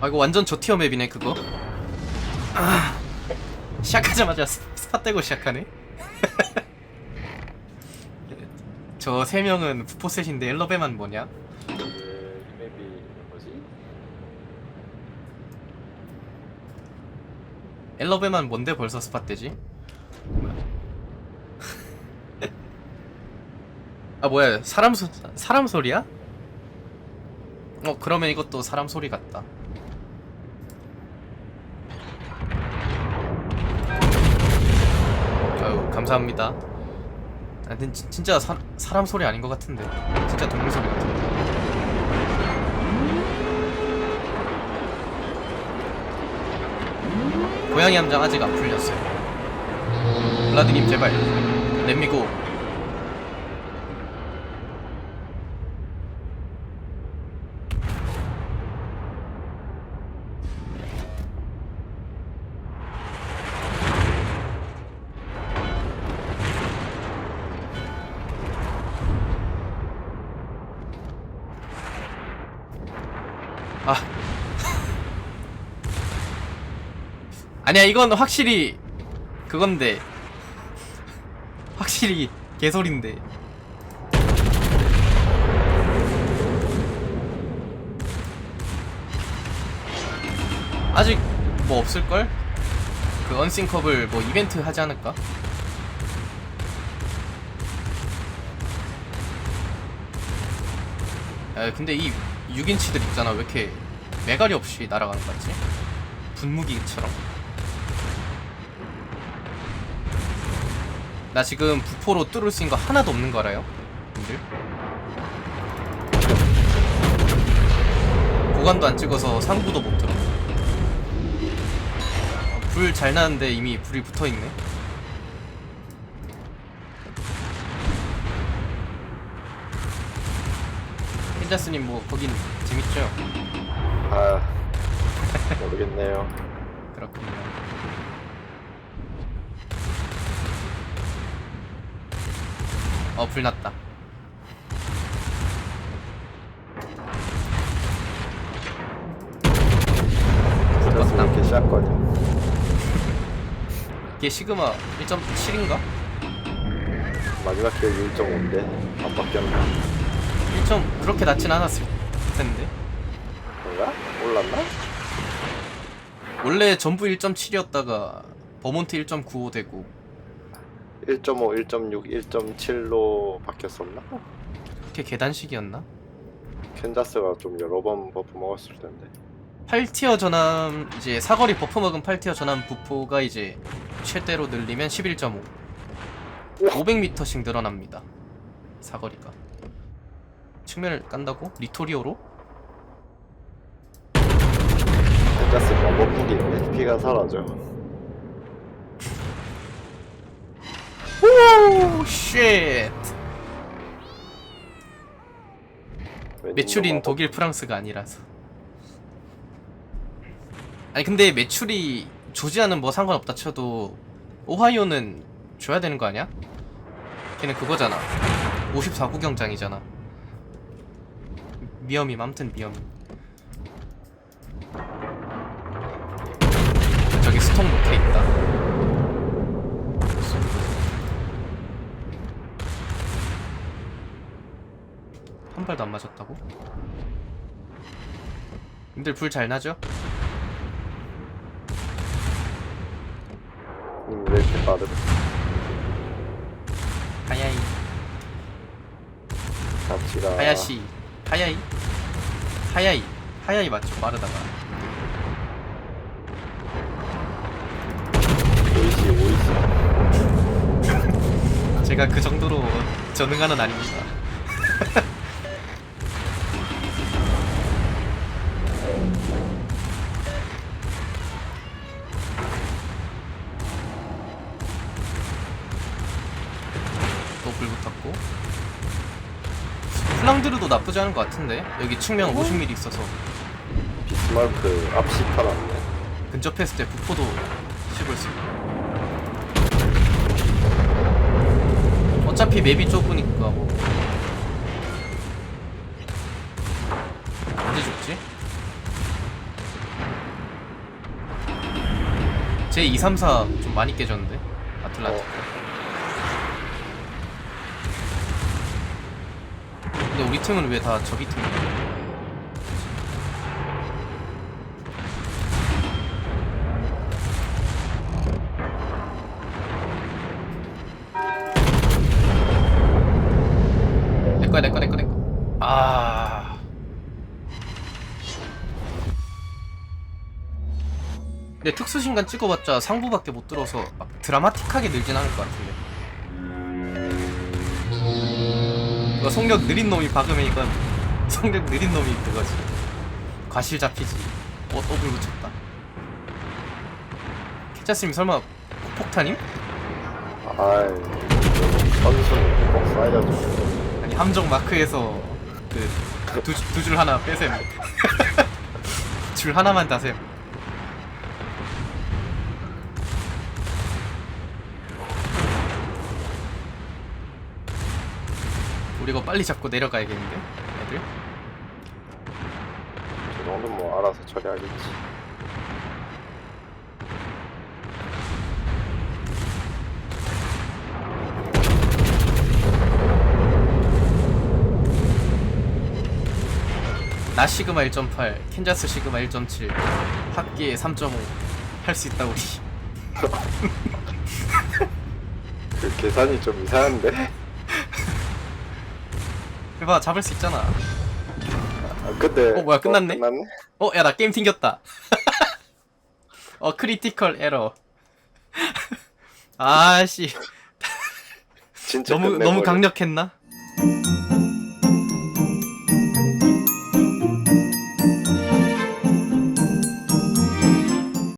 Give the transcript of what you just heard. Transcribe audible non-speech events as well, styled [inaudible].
아 이거 완전 저티어 맵이네 그거. 아, 시작하자마자 스- 스팟 떼고 시작하네. [laughs] 저 세 명은 푸포셋인데 엘러베만 뭐냐? 엘러베만 뭔데 벌써 스팟 떼지? [laughs] 아 뭐야 사람 소 사람 소리야? 어 그러면 이것도 사람 소리 같다 아유 감사합니다. 아, 근데 진- 진짜 사, 사람 소리 아닌 것 같은데. 진짜 동물 소리 같은데. 고양이 함장 아직 안 풀렸어요. 블라드님 제발. 렛미고 아 아니야 이건 확실히 그건데 확실히 개소리인데 아직 뭐 없을걸? 그 언싱컵을 뭐 이벤트 하지 않을까? 야, 근데 이 6인치들 있잖아 왜 이렇게 매가리 없이 날아가는 거 같지? 분무기처럼 나 지금 부포로 뚫을 수 있는 거 하나도 없는 거 알아요? 님들? 보관도 안 찍어서 상부도 못 들어 불 잘 나는데 이미 불이 붙어있네 펜자스님 뭐 거긴 재밌죠? 아 모르겠네요. [laughs] 그렇군요 어 불났다 그래서 이렇게 샷건이야. 이게 시그마 1.7인가? 마지막 기억이 1.5인데 안 바뀌었나? 1점 그렇게 낮진 않았을 텐데 뭔가? 올랐나? 원래 전부 1.7이었다가 버몬트 1.95 되고 1.5, 1.6, 1.7로 바뀌었었나? 그렇게 계단식이었나? 캔자스가 좀 여러 번 버프 먹었을 텐데 8티어 전함 이제 사거리 버프 먹은 8티어 전함 부포가 이제 최대로 늘리면 11.5 500m씩 늘어납니다 사거리가 측면을 깐다고? 리토리오로? 캔자스가 버프기인데 피가 사라져 오 쉣! 매출인 독일 프랑스가 아니라서 아니 근데 매출이 조지아는 뭐 상관없다 쳐도 오하이오는 줘야 되는 거 아니야? 걔는 그거잖아 54구 경장이잖아 미엄임 아무튼 미엄임 저기 스톰 로케 있다 한 발도 안 맞았다고? 님들 불 잘 나죠? 음, 왜 이렇게 빠르? 하야이 같이가 하야시 하야이 하야이 하야이 맞죠? 빠르다가. 오이시 오이시. [laughs] 제가 그 정도로 전능한은 아닙니다. [laughs] 또 불 붙었고 플랑드르도 나쁘지 않은 것 같은데? 여기 측면 어? 50mm 있어서. 비스마크 앞시 팔았네. 근접했을 때 부포도 씹을 수 있고. 어차피 맵이 좁으니까 뭐. 언제 죽지? 제234 좀 많이 깨졌는데? 아틀라틱 근데 우리 팀은 왜 다 저기 팀이야? 내꺼 아. 특수신간 찍어봤자 상부밖에 못 들어서 막 드라마틱하게 늘진 않을 것 같은데 이거 속력 느린 놈이 박으면 이건 속력 느린 놈이 그거지. 과실 잡히지. 어 더블 붙였다. 캐짜스님 설마 폭탄임? 아이 선수는 꼭 아니 함정 마크에서 그 두 줄 하나 빼셈. [laughs] 줄 하나만 다셈 우리 이거 빨리 잡고 내려가야겠는데? 애들? 저 정도는 뭐 알아서 처리하겠지. 나 시그마 1.8 캔자스 시그마 1.7 합계 3.5할 수 있다 우리. [laughs] 그 계산이 좀 이상한데? 해봐 잡을 수 있잖아 아, 근데 어, 뭐야, 끝났네? 끝났네? 어 야 나 게임 튕겼다 [laughs] 어 크리티컬 에러 아씨 진짜 너무 너무 끝내버려. 강력했나?